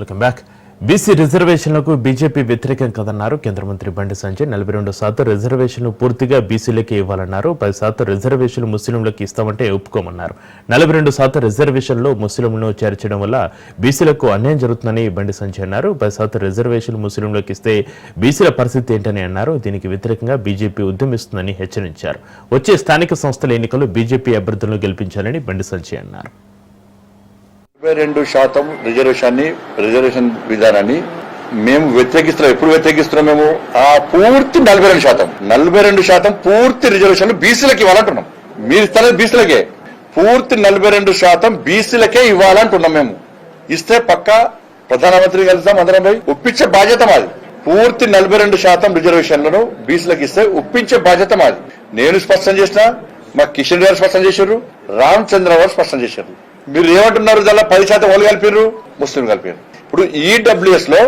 Welcome back BC రిజర్వేషన్లకు BJP వ్యతిరేకం కదన్నారు. కేంద్ర మంత్రి బండి సంజయ్ నలభై రెండు శాతం రిజర్వేషన్లు పూర్తిగా బీసీలకే ఇవ్వాలన్నారు. పది శాతం రిజర్వేషన్లు ముస్లింలకు ఇస్తామంటే ఒప్పుకోమన్నారు. నలభై రెండు శాతం రిజర్వేషన్లో ముస్లింలను చేర్చడం వల్ల బీసీలకు అన్యాయం జరుగుతుందని బండి సంజయ్ అన్నారు. పది శాతం రిజర్వేషన్లు ముస్లింలకు ఇస్తే బీసీల పరిస్థితి ఏంటని అన్నారు. దీనికి వ్యతిరేకంగా బీజేపీ ఉద్యమిస్తుందని హెచ్చరించారు. వచ్చే స్థానిక సంస్థల ఎన్నికలు బీజేపీ అభ్యర్థులను గెలిపించాలని బండి సంజయ్ అన్నారు. నలభై రెండు శాతం రిజర్వేషన్ రిజర్వేషన్ విధానాన్ని మేము వ్యతిరేకిస్తున్నాం. ఎప్పుడు వ్యతిరేకిస్తున్నాం మేము? ఆ పూర్తి నలభై రెండు శాతం. నలభై రెండు శాతం పూర్తి రిజర్వేషన్లు బీసీలకి ఇవ్వాలంటున్నాం. మీరు ఇస్తారు బీసీలకే. పూర్తి నలభై రెండు శాతం బీసీలకే ఇవ్వాలంటున్నాం మేము. ఇస్తే పక్క ప్రధానమంత్రి కలుద్దాం అందరం పోయి. ఒప్పించే బాధ్యత మాది. పూర్తి నలభై రెండు శాతం రిజర్వేషన్లను బీసీలకు ఇస్తే ఒప్పించే బాధ్యత మాది. నేను స్పష్టం చేసిన మా కిషన్ గారు స్పష్టం చేశారు రామచంద్ర గారు స్పష్టం చేశారు. మీరు ఏమంటున్నారు దానిలో పది శాతం వాళ్ళు కలిపారు ముస్లిం కలిపారు ఇప్పుడు ఈడబ్ల్యూఎస్లో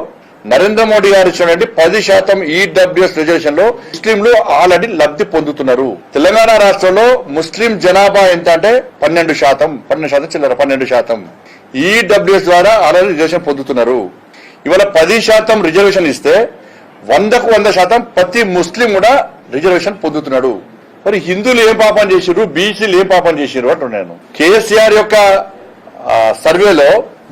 నరేంద్ర మోడీ గారు ఇచ్చినటువంటి పది శాతం ఈడబ్ల్యూఎస్ రిజర్వేషన్లో ముస్లింలు ఆల్రెడీ లబ్ధి పొందుతున్నారు. తెలంగాణ రాష్ట్రంలో ముస్లిం జనాభా ఎంత అంటే పన్నెండు శాతం. పన్నెండు శాతం చిల్లర పన్నెండు శాతం. ఈడబ్ల్యూఎస్ ద్వారా ఆల్రెడీ రిజర్వేషన్ పొందుతున్నారు. ఇవాళ పది శాతం రిజర్వేషన్ ఇస్తే వందకు వంద శాతం ప్రతి ముస్లిం కూడా రిజర్వేషన్ పొందుతున్నాడు. మరి హిందువులు ఏం పాపం చేసిర్రు? బీసీలు ఏం పాపం చేసిర్రు అంటున్నాను కేసీఆర్ యొక్క సర్వేలో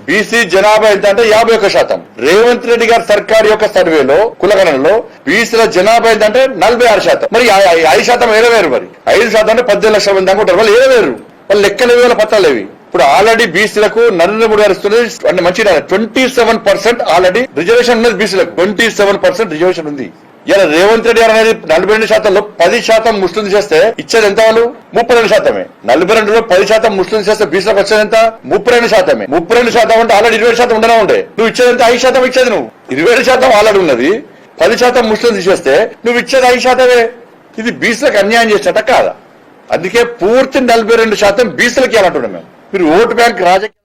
బీసీ జనాభా ఎంత అంటే యాభై ఒక్క శాతం. రేవంత్ రెడ్డి గారి సర్కార్ యొక్క సర్వేలో కులగణనలో బీసీల జనాభా ఎంత అంటే నలభై ఆరు శాతం. మరి ఐదు శాతం వేరు మరి? ఐదు శాతం అంటే పద్దెనిమిది లక్షల మంది అనుకుంటారు వాళ్ళు వేరు వాళ్ళు లెక్కలు వేల పత్రాలు ఇవి ఇప్పుడు ఆల్రెడీ బీసీలకు నరేంద్ర మోడీ గారు ఇస్తున్నది అంటే మంచి twenty seven percent already reservation ఉన్నది బీసీలకు. ట్వంటీ సెవెన్ పర్సెంట్ రిజర్వేషన్ ఉంది. ఇలా రేవంత్ రెడ్డి గారు అనేది నలభై రెండు శాతంలో పది శాతం ముస్లిం చేస్తే ఇచ్చేది ఎంత వాళ్ళు? ముప్పై రెండు శాతమే. నలభై రెండులో పది శాతం ముస్లిం చేస్తే బీసీలకు వచ్చేది ఎంత? ముప్పై రెండు శాతమే. ముప్పై రెండు శాతం అంటే ఆల్రెడీ ఇరవై శాతం ఉండనే ఉండే. నువ్వు ఇచ్చేది ఎంత? ఐదు శాతం ఇచ్చేది నువ్వు. ఇరవై ఏడు శాతం ఆల్రెడీ ఉన్నది. పది శాతం ముస్లిం తీసేస్తే నువ్వు ఇచ్చేది ఐదు శాతమే. ఇది బీసీలకు అన్యాయం చేసినట్ట కాదా? అందుకే పూర్తి నలభై రెండు శాతం బీసీలకి ఇవ్వాలంటున్నాం మేము. మీరు ఓటు బ్యాంక్ రాజకీయ